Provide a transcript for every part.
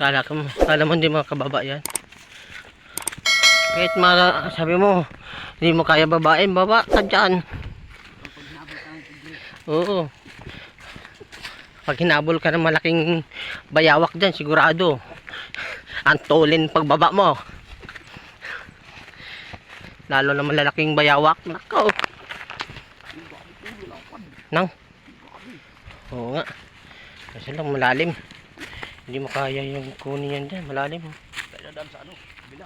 Kala, kala mo hindi makababa yan. Kahit mara, sabi mo, hindi mo kaya babae, baba ka dyan. Oo. Pag hinabol ka ng malaking bayawak dyan, sigurado. Ang tulin pagbaba mo. Lalo na malalaking bayawak. Nako. Nang. Oo nga. Kasi lang malalim. Hindi mo kaya yung kunin yan dyan. Malalim. Kaya daan sa bila.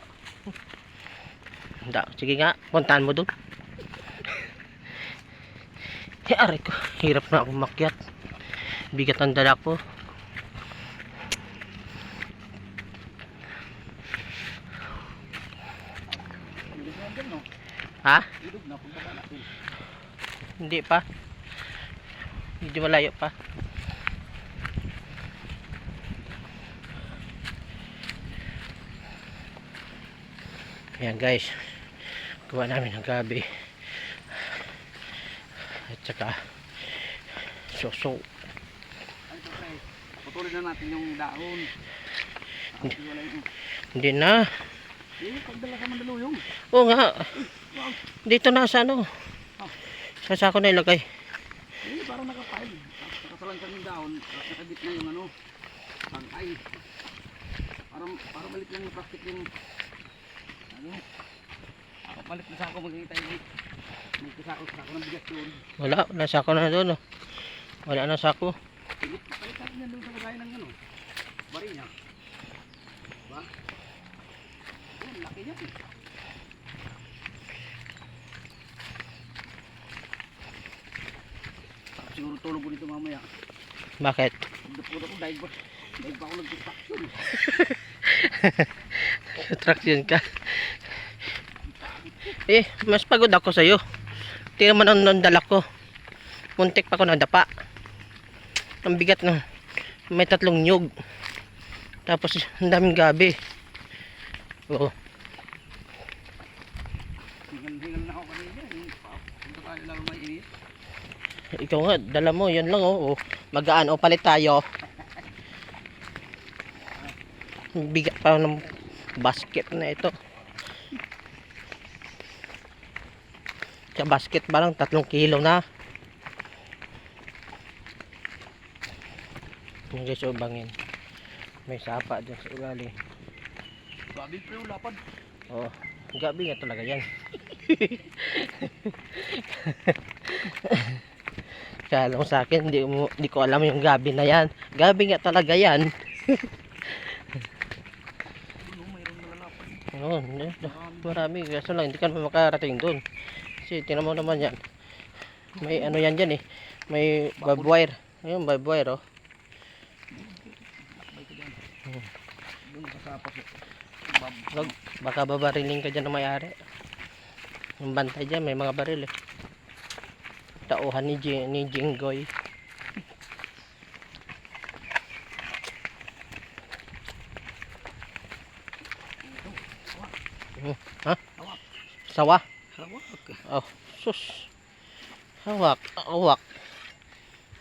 Da, sige nga, puntahan mo doon. Eh, aray ko. Hirap na ako makyat. Bigat ang dala ko. Ha? Hindi pa. Medyo malayo pa. Ayan guys. Gawa namin ng gabi. At saka. Ay, pre. Putulin na natin yung dahon. Hindi na. Eh, pagdala sa Mandaluyong. Oo nga. Dito na sa ano. Sa sako na ilagay. Eh, parang nakapile. Nakasalansan yung dahon. Nakabit na yung ano, bangkay. Parang, parang malit lang yung plastic yung... Ano? Kapalit na sa ako magkikita yung... May kasako sa ako ng bigas yun. Wala. Nasa sako na doon. Oh. Wala na sako. Palit natin yan doon sa lagayan ng ano. Bari niya. Diba? Yan, laki niya. eh. Siguro tulog ko dito mamaya. Bakit? Pagdapod ako, dahil ba? Dahil ba ako nag-construction? Attraction ka. Eh, mas pagod ako sa'yo. Tingnan mo nang nandala ko. Muntik pa ako nadapa. Ang bigat ng may tatlong nyug. Tapos ang daming gabi. Oo. Hingal-hingal na ako kanina. Pa- Punta tayo lang may init. Ikaw nga, dala mo. Yan lang oh. oh. Magaan. O, palit tayo. Bigat pa ng basket na ito. Basket ba lang, tatlong kilo na. Yung guys, ubangin. May sapa dyan sa ugali. Gabi pre, yung lapad. Oo. Gabi nga talaga yan. Kaya alam ko sa akin, hindi, mo, hindi ko alam yung gabi na yan. Gabi nga talaga yan. Hindi. marami. Kaso lang, hindi ka makarating doon. Kasi tinan mo naman yan. May ano yan dyan eh. May barbed wire. Ayun, barbed wire oh. Wag, baka babariling ka dyan ng may-ari. Yung bantay dyan, may mga baril eh. Tauhan ni, J, ni Jinggoy. Hmm, Ha? Sawa? Oh, sus. Hawak, hawak.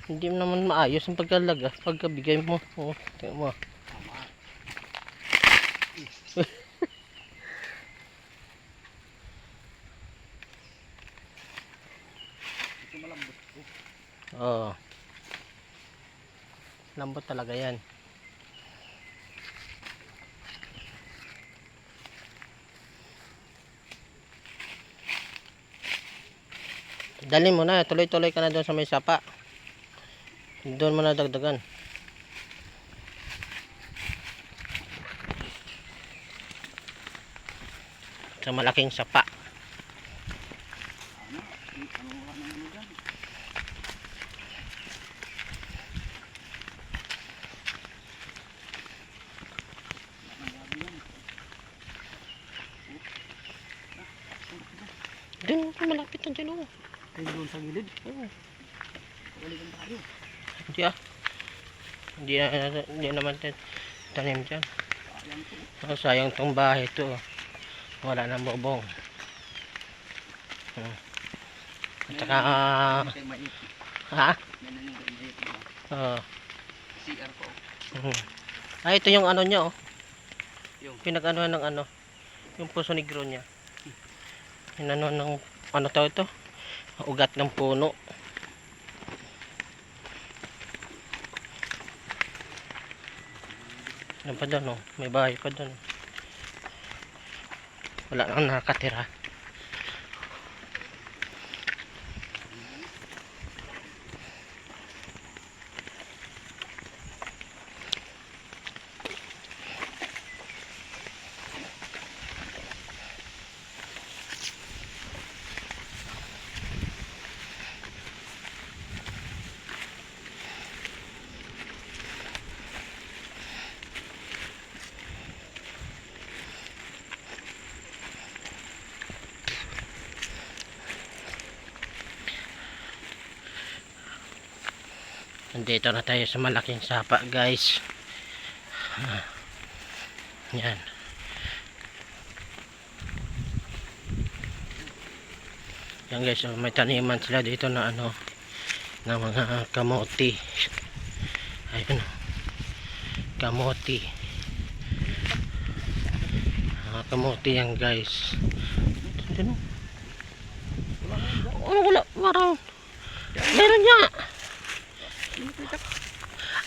Hindi naman maayos ang pagkalaga. Pagkabigay mo. Oh, tingnan mo. Ito malambot. Oh. Lambot talaga yan. Dali mo na, tuloy-tuloy ka na doon sa may sapa. Doon mo na dagdagan. Sa malaking sapa. Doon, malapit na dyan oh. Ay, doon sa gilid. Oo. Balikan tayo. Hindi ah. Hindi, na, hindi naman tanim dyan. Ayan po. Oh, sayang tong bahay to. Wala nang bubong. Hmm. At saka, ah, yung mait. ha? Oo. CR po. Hmm. Ah, ito yung ano niya, oh. Yung? Pinag-ano ng ano. Yung puso negro niya. Yung ano ng, ano tawag ito? Ugat ng puno. Ano pa doon, oh? May bahay pa doon. Wala nang nakatira. Nandito na tayo sa malaking sapa, guys. Ah. Yan. Yan guys, oh, may taniman sila dito na ano, na mga kamote. Ayun. oh. Kamote. Mga kamote yan guys. Ano? Oh, wala, parang meron niya.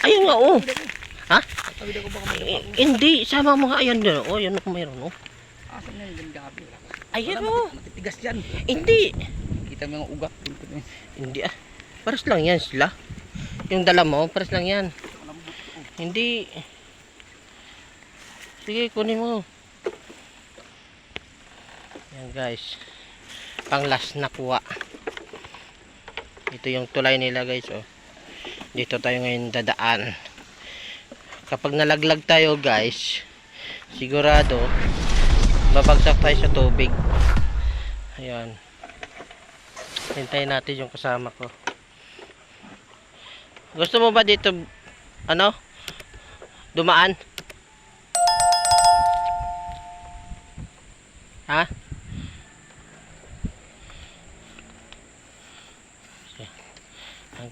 Ayun nga, oh. Ha? Eh, hindi, sama mga ayan doon. Oh, yan ako mayroon, oh. Asan na yung gabi? Ayun, Wala, oh. mati- Matitigas yan. Hindi. Kita mo yung ugat. Hindi ah. Pares lang yan sila. Yung dala mo, pares lang yan. Hindi. Sige, kunin mo. Yan guys. Pang last na kuha. Ito yung tulay nila guys oh. Dito tayo ngayon dadaan. Kapag nalaglag tayo guys, sigurado babagsak tayo sa tubig. Ayan. Hintayin natin yung kasama ko. Gusto mo ba dito ano? Dumaan? Ha?